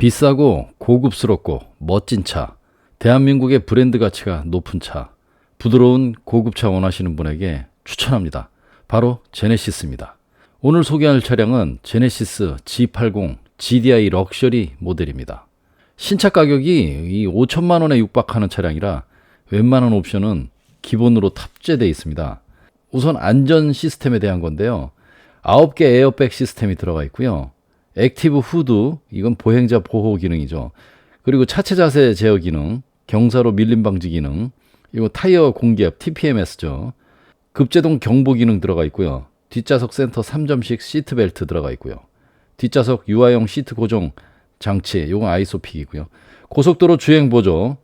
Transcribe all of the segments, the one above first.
비싸고 고급스럽고 멋진 차, 대한민국의 브랜드 가치가 높은 차, 부드러운 고급차 원하시는 분에게 추천합니다. 바로 제네시스입니다. 오늘 소개할 차량은 제네시스 G80 GDI 럭셔리 모델입니다. 신차 가격이 이 5천만 원에 육박하는 차량이라 웬만한 옵션은 기본으로 탑재되어 있습니다. 우선 안전 시스템에 대한 건데요. 9개 에어백 시스템이 들어가 있고요. 액티브 후드, 이건 보행자 보호 기능이죠. 그리고 차체 자세 제어 기능, 경사로 밀림 방지 기능, 이거 타이어 공기압 TPMS죠. 급제동 경보 기능 들어가 있고요. 뒷좌석 센터 3점식 시트 벨트 들어가 있고요. 뒷좌석 유아용 시트 고정 장치, 이건 아이소픽이고요. 고속도로 주행 보조,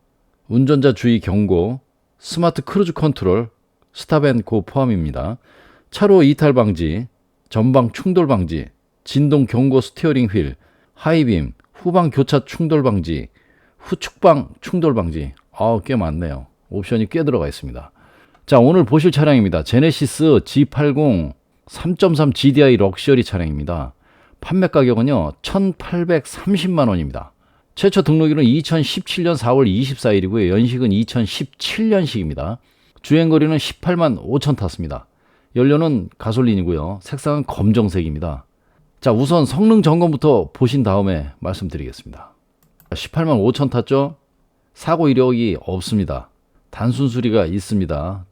운전자 주의 경고, 스마트 크루즈 컨트롤, 스탑앤고 포함입니다. 차로 이탈 방지, 전방 충돌 방지, 진동 경고 스티어링 휠, 하이빔, 후방 교차 충돌 방지, 후측방 충돌 방지. 아우, 꽤 많네요. 옵션이 꽤 들어가 있습니다. 자, 오늘 보실 차량입니다. 제네시스 G80 3.3 GDI 럭셔리 차량입니다. 판매 가격은요, 1,830만 원입니다. 최초 등록일은 2017년 4월 24일이고요. 연식은 2017년식입니다. 주행거리는 18만 5천 탔습니다. 연료는 가솔린이고요. 색상은 검정색입니다. 자, 우선 성능 점검부터 보신 다음에 말씀드리겠습니다. 18만 5천 탔죠? 사고 이력이 없습니다. 단순 수리가 있습니다.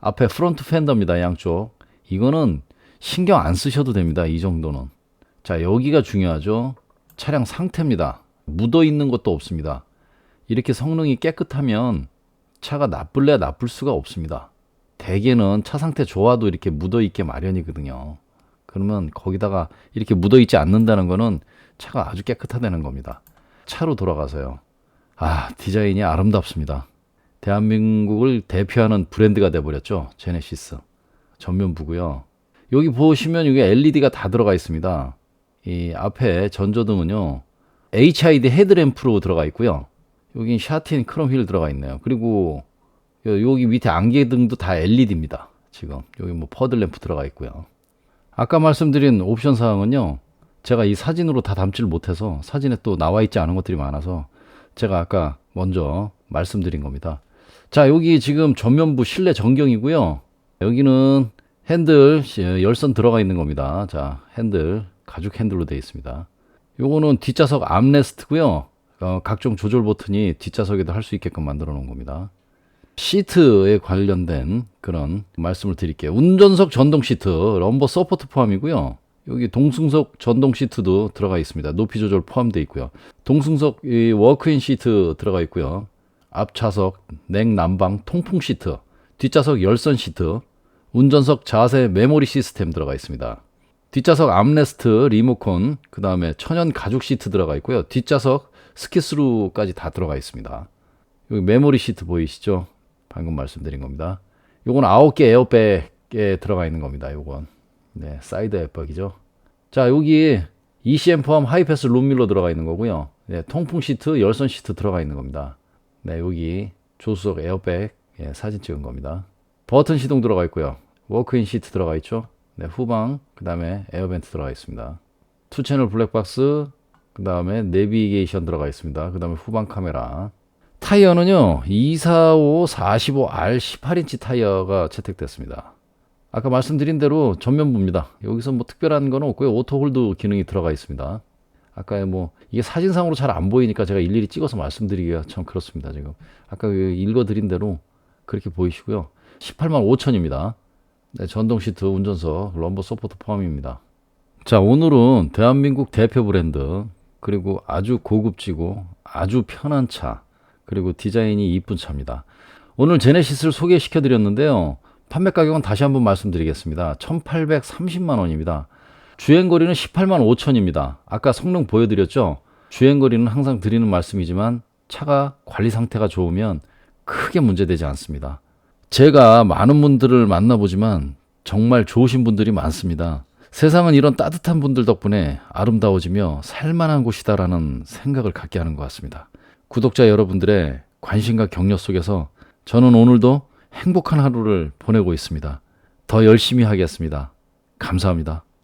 앞에 프론트 팬더입니다. 양쪽. 이거는 신경 안 쓰셔도 됩니다. 이 정도는. 자, 여기가 중요하죠. 차량 상태입니다. 묻어 있는 것도 없습니다. 이렇게 성능이 깨끗하면 차가 나쁠래야 나쁠 수가 없습니다. 대개는 차 상태 좋아도 이렇게 묻어 있게 마련이거든요. 그러면 거기다가 이렇게 묻어 있지 않는다는 거는 차가 아주 깨끗하다는 겁니다. 차로 돌아가서요. 아, 디자인이 아름답습니다. 대한민국을 대표하는 브랜드가 돼버렸죠. 제네시스. 전면부고요. 여기 보시면 여기 LED가 다 들어가 있습니다. 이 앞에 전조등은요. HID 헤드램프로 들어가 있고요. 여기 샤틴 크롬 휠 들어가 있네요. 그리고 요- 여기 밑에 안개등도 다 LED입니다. 지금 여기 뭐 퍼들 램프 들어가 있고요. 아까 말씀드린 옵션 사항은요. 제가 이 사진으로 다 담지를 못해서 사진에 또 나와 있지 않은 것들이 많아서 제가 아까 먼저 말씀드린 겁니다. 자, 여기 지금 전면부 실내 전경이고요. 여기는 핸들 시- 열선 들어가 있는 겁니다. 자, 핸들 가죽 핸들로 되어 있습니다. 요거는 뒷좌석 암레스트고요. 어, 각종 조절 버튼이 뒷좌석에도 할 수 있게끔 만들어 놓은 겁니다. 시트에 관련된 그런 말씀을 드릴게요. 운전석 전동 시트, 럼버 서포트 포함이고요. 여기 동승석 전동 시트도 들어가 있습니다. 높이 조절 포함되어 있고요. 동승석 이 워크인 시트 들어가 있고요. 앞좌석 냉난방 통풍 시트, 뒷좌석 열선 시트, 운전석 자세 메모리 시스템 들어가 있습니다. 뒷좌석 암레스트, 리모컨, 그 다음에 천연 가죽 시트 들어가 있고요. 뒷좌석 스키스루까지 다 들어가 있습니다. 여기 메모리 시트 보이시죠? 방금 말씀드린 겁니다. 요건 9개 에어백에 들어가 있는 겁니다. 요건. 네, 사이드 에어백이죠. 자, 여기 ECM 포함 하이패스 룸밀러 들어가 있는 거고요. 네, 통풍 시트, 열선 시트 들어가 있는 겁니다. 네, 여기 조수석 에어백 예, 사진 찍은 겁니다. 버튼 시동 들어가 있고요. 워크인 시트 들어가 있죠. 네, 후방, 그 다음에 에어벤트 들어가 있습니다. 투 채널 블랙박스, 그 다음에 내비게이션 들어가 있습니다. 그 다음에 후방 카메라. 타이어는요, 245, 45R 18인치 타이어가 채택됐습니다. 아까 말씀드린 대로 전면부입니다. 여기서 뭐 특별한 건 없고요. 오토홀드 기능이 들어가 있습니다. 아까 뭐 이게 사진상으로 잘 안 보이니까 제가 일일이 찍어서 말씀드리기가 참 그렇습니다. 지금 아까 그 읽어드린 대로 그렇게 보이시고요. 18만 5천입니다. 네, 전동 시트, 운전석, 럼버 서포트 포함입니다. 자, 오늘은 대한민국 대표 브랜드, 그리고 아주 고급지고 아주 편한 차, 그리고 디자인이 이쁜 차입니다. 오늘 제네시스를 소개시켜 드렸는데요. 판매 가격은 다시 한번 말씀드리겠습니다. 1830만 원입니다. 주행 거리는 18만 5천입니다. 아까 성능 보여드렸죠? 주행 거리는 항상 드리는 말씀이지만 차가 관리 상태가 좋으면 크게 문제되지 않습니다. 제가 많은 분들을 만나보지만 정말 좋으신 분들이 많습니다. 세상은 이런 따뜻한 분들 덕분에 아름다워지며 살만한 곳이다라는 생각을 갖게 하는 것 같습니다. 구독자 여러분들의 관심과 격려 속에서 저는 오늘도 행복한 하루를 보내고 있습니다. 더 열심히 하겠습니다. 감사합니다.